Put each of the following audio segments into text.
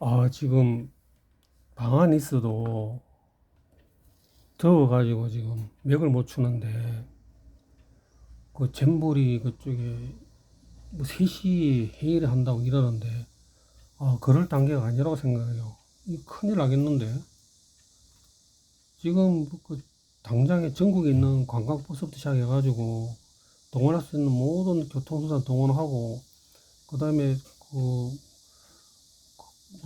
아, 지금 방 안에 있어도 더워가지고 지금 맥을 못 추는데 그 잼버리 그쪽에 뭐 3시 회의를 한다고 이러는데 아, 그럴 단계가 아니라고 생각해요. 이 큰일 나겠는데. 지금 그 당장에 전국에 있는 관광버스부터 시작해가지고 동원할 수 있는 모든 교통수단 동원하고 그 다음에 그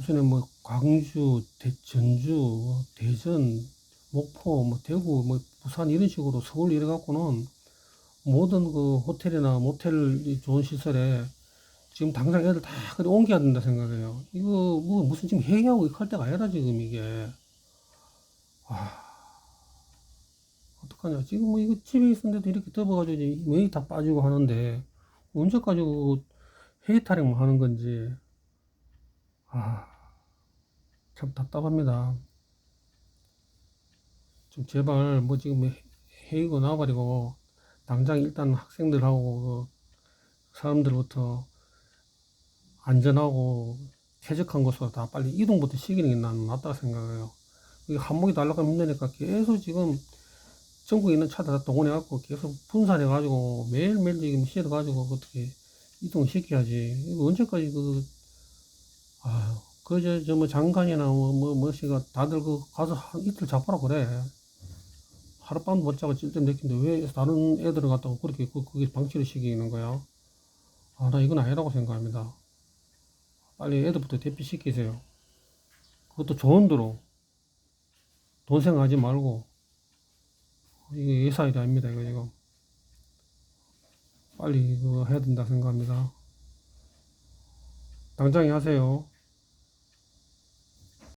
무슨 뭐 광주, 대, 전주, 대전, 목포, 뭐 대구, 뭐 부산 이런 식으로 서울 이래 갖고는 모든 그 호텔이나 모텔 이 좋은 시설에 지금 당장 애들 다 그래 옮겨야 된다 생각해요. 이거 뭐 무슨 지금 회의하고 이할 때가 아니라 지금 이게. 아 어떡하냐. 지금 뭐 이거 집에 있었는데도 이렇게 덮어가지고 웨이 다 빠지고 하는데 언제까지 그 회의 타령만 하는 건지. 아 참 답답합니다. 좀 제발 뭐 지금 회- 회의고 나와버리고 당장 일단 학생들하고 그 사람들부터 안전하고 쾌적한 곳으로 다 빨리 이동부터 시키는 게 나는 낫다고 생각해요. 한목이 날아가면 힘드니까 계속 지금 전국에 있는 차들 다 동원해갖고 계속 분산해가지고 매일매일 지금 실어가지고 어떻게 이동시켜야지. 언제까지 그, 아, 그저, 저, 뭐, 장관이나 뭐, 뭐, 뭐씨가 다들 그 가서 한 이틀 잡아라 그래. 하룻밤 못 자고 찔끔 느낀데 왜 다른 애들을 갖다가 그렇게 그, 그게 방치를 시키는 거야? 아, 나 이건 아니라고 생각합니다. 빨리 애들부터 대피시키세요. 그것도 좋은 대로. 돈 생각하지 말고. 이게 예사일이 아닙니다, 이거 지금. 빨리 이거 해야 된다 생각합니다. 당장에 하세요.